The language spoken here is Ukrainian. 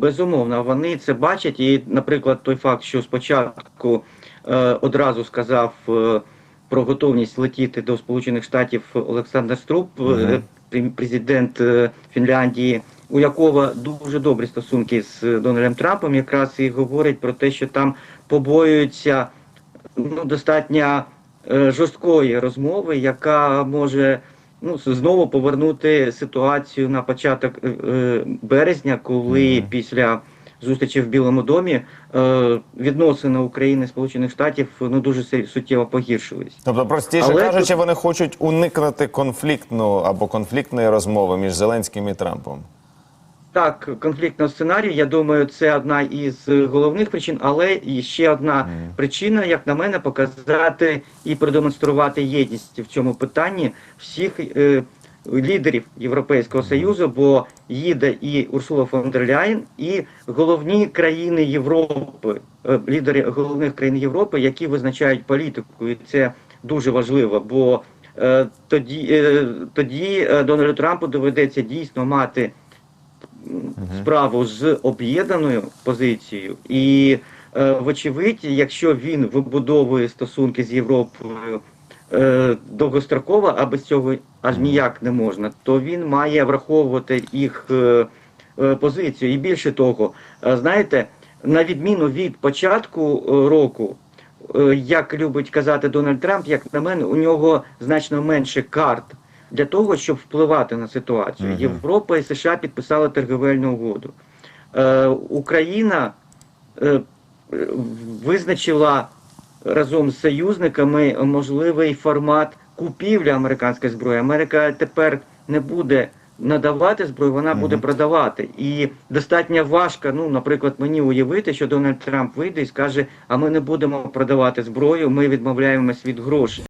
безумовно, вони це бачать. І, наприклад, той факт, що спочатку е, одразу сказав е, про готовність летіти до Сполучених Штатів Олександр Струп, Мгм. президент е, Фінляндії, у якого дуже добрі стосунки з е, Дональдом Трампом, якраз і говорить про те, що там побоюються ну, достатньо е, жорсткої розмови, яка може ну, знову повернути ситуацію на початок е, е, березня, коли Мгм. після зустрічі в Білому домі е, відносини України і Сполучених Штатів ну дуже суттєво погіршились. Тобто, простіше Але кажучи, тут- вони хочуть уникнути конфліктну або конфліктної розмови між Зеленським і Трампом. Так, конфліктного сценарію, я думаю, це одна із головних причин, але і ще одна Мгм. причина, як на мене, показати і продемонструвати єдність в цьому питанні всіх е, лідерів Європейського Союзу, бо їде і Урсула фон дер Ляєн, і головні країни Європи, е, лідери головних країн Європи, які визначають політику, і це дуже важливо, бо е, тоді, е, тоді е, Дональду Трампу доведеться дійсно мати справу з об'єднаною позицією, і е, вочевидь, якщо він вибудовує стосунки з Європою е, довгостроково, а без цього аж ніяк не можна, то він має враховувати їх е, е, позицію. І більше того, е, знаєте, на відміну від початку е, року, е, як любить казати Дональд Трамп, як на мене, у нього значно менше карт для того, щоб впливати на ситуацію. Мгм. Європа і США підписали торговельну угоду. Е, Україна е, е, визначила разом з союзниками можливий формат купівлі американської зброї. Америка тепер не буде надавати зброю, вона буде Мгм. продавати. І достатньо важко, ну, наприклад, мені уявити, що Дональд Трамп вийде і скаже: а ми не будемо продавати зброю, ми відмовляємось від грошей.